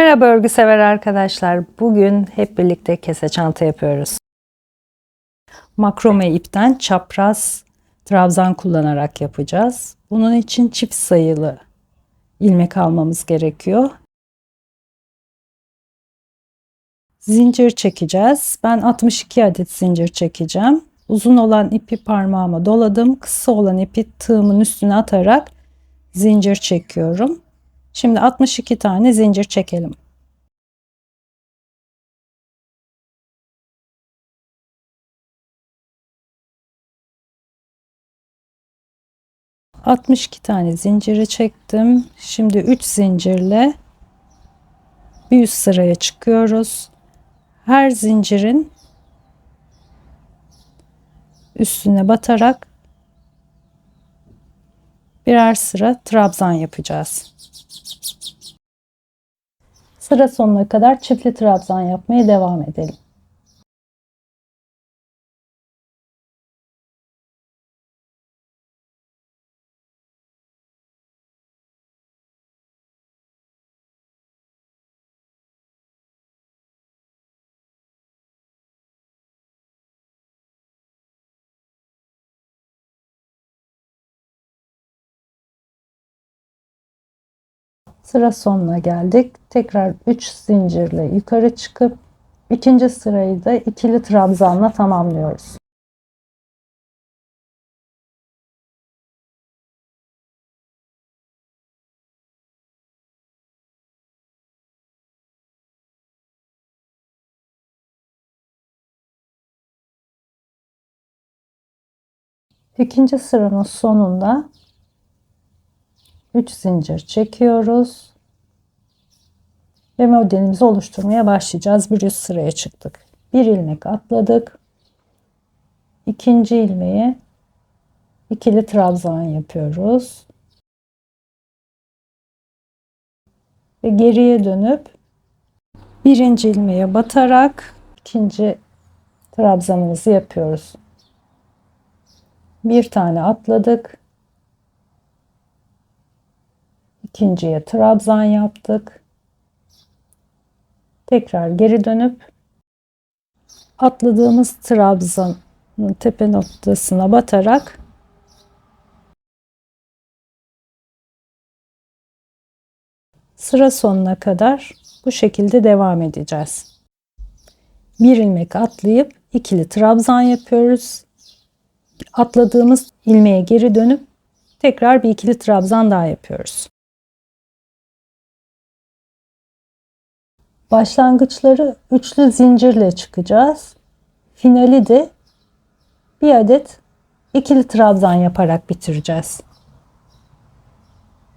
Merhaba örgü sever arkadaşlar. Bugün hep birlikte kese çanta yapıyoruz. Makrome ipten çapraz trabzan kullanarak yapacağız. Bunun için çift sayılı ilmek almamız gerekiyor. Zincir çekeceğiz. Ben 62 adet zincir çekeceğim. Uzun olan ipi parmağıma doladım. Kısa olan ipi tığımın üstüne atarak zincir çekiyorum. Şimdi 62 tane zincir çekelim. Altmış iki tane zinciri çektim. Şimdi 3 zincirle bir üst sıraya çıkıyoruz. Her zincirin üstüne batarak birer sıra trabzan yapacağız. Sıra sonuna kadar çiftli trabzan yapmaya devam edelim. Sıra sonuna geldik. Tekrar 3 zincirle yukarı çıkıp ikinci sırayı da ikili trabzanla tamamlıyoruz. İkinci sıranın sonunda 3 zincir çekiyoruz. Ve modelimizi oluşturmaya başlayacağız. Bir üst sıraya çıktık. Bir ilmek atladık. İkinci ilmeği ikili trabzan yapıyoruz. Ve geriye dönüp birinci ilmeğe batarak ikinci trabzanımızı yapıyoruz. Bir tane atladık. İkinciye trabzan yaptık. Tekrar geri dönüp atladığımız trabzanın tepe noktasına batarak sıra sonuna kadar bu şekilde devam edeceğiz. Bir ilmek atlayıp ikili trabzan yapıyoruz. Atladığımız ilmeğe geri dönüp tekrar bir ikili trabzan daha yapıyoruz. Başlangıçları üçlü zincirle çıkacağız. Finali de bir adet ikili trabzan yaparak bitireceğiz.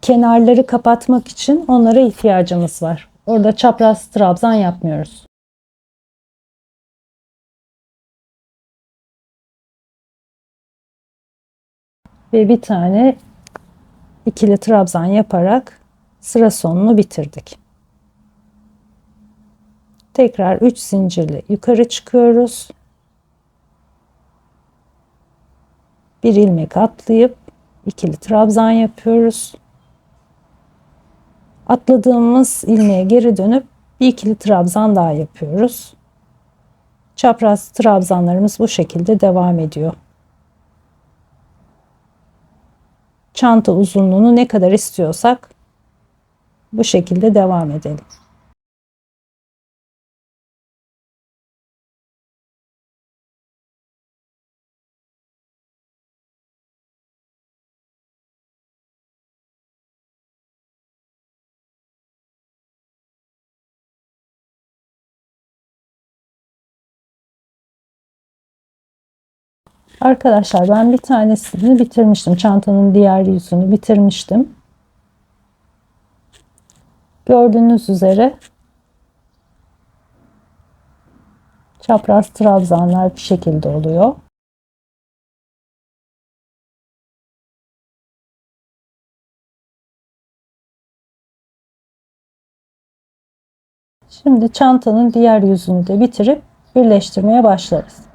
Kenarları kapatmak için onlara ihtiyacımız var. Orada çapraz trabzan yapmıyoruz. Ve bir tane ikili trabzan yaparak sıra sonunu bitirdik. Tekrar 3 zincirle yukarı çıkıyoruz. Bir ilmek atlayıp ikili trabzan yapıyoruz. Atladığımız ilmeğe geri dönüp bir ikili trabzan daha yapıyoruz. Çapraz trabzanlarımız bu şekilde devam ediyor. Çanta uzunluğunu ne kadar istiyorsak bu şekilde devam edelim. Arkadaşlar ben bir tanesini bitirmiştim. Çantanın diğer yüzünü bitirmiştim. Gördüğünüz üzere çapraz trabzanlar bir şekilde oluyor. Şimdi çantanın diğer yüzünü de bitirip birleştirmeye başlarız.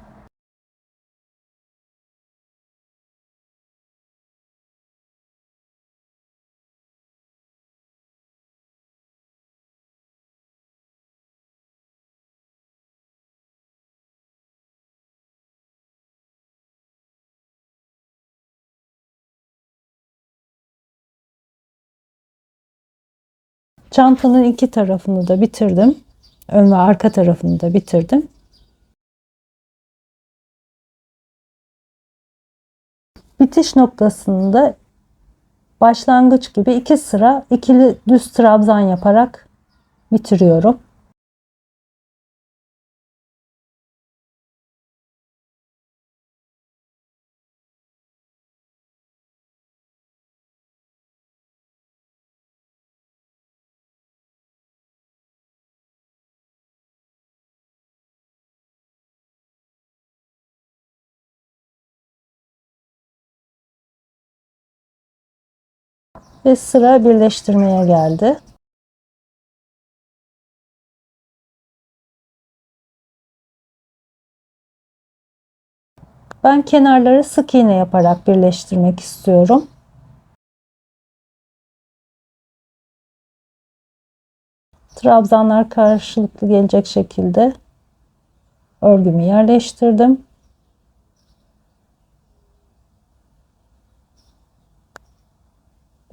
Çantanın iki tarafını da bitirdim. Ön ve arka tarafını da bitirdim. Bitiş noktasında başlangıç gibi iki sıra ikili düz trabzan yaparak bitiriyorum. Ve sıra birleştirmeye geldi. Ben kenarları sık iğne yaparak birleştirmek istiyorum. Trabzanlar karşılıklı gelecek şekilde örgümü yerleştirdim.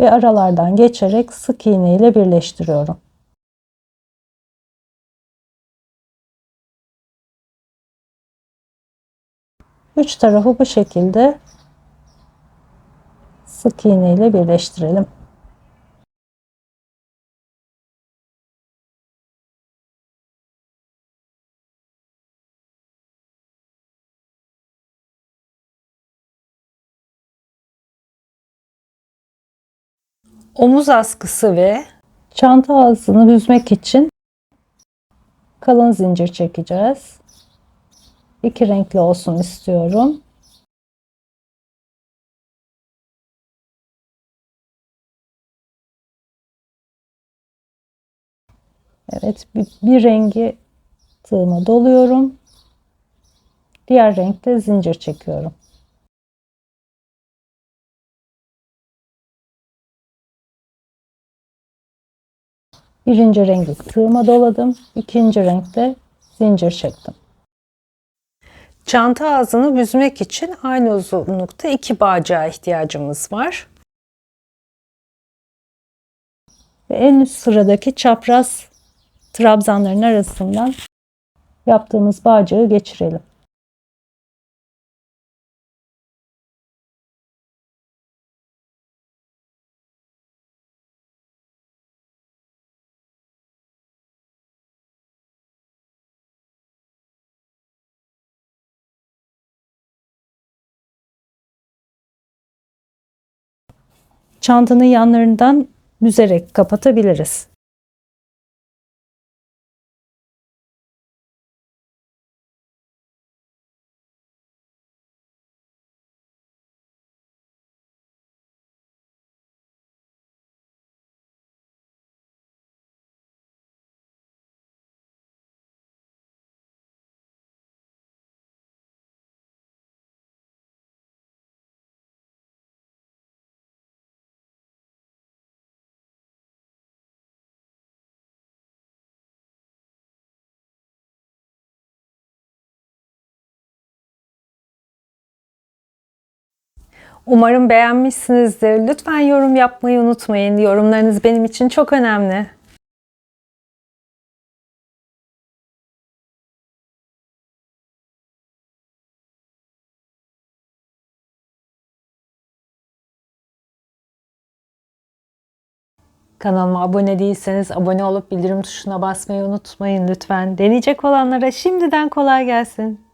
Ve aralardan geçerek sık iğne ile birleştiriyorum. Üç tarafı bu şekilde sık iğne ile birleştirelim. Omuz askısı ve çanta ağzını büzmek için kalın zincir çekeceğiz. İki renkli olsun istiyorum. Evet bir, bir rengi tığıma doluyorum. Diğer renkte zincir çekiyorum. Birinci rengi tığıma doladım. İkinci renkte zincir çektim. Çanta ağzını büzmek için aynı uzunlukta iki bağcığa ihtiyacımız var. Ve en üst sıradaki çapraz trabzanların arasından yaptığımız bağcığı geçirelim. Çantanın yanlarından büzerek kapatabiliriz. Umarım beğenmişsinizdir. Lütfen yorum yapmayı unutmayın. Yorumlarınız benim için çok önemli. Kanalıma abone değilseniz abone olup bildirim tuşuna basmayı unutmayın lütfen. Deneyecek olanlara şimdiden kolay gelsin.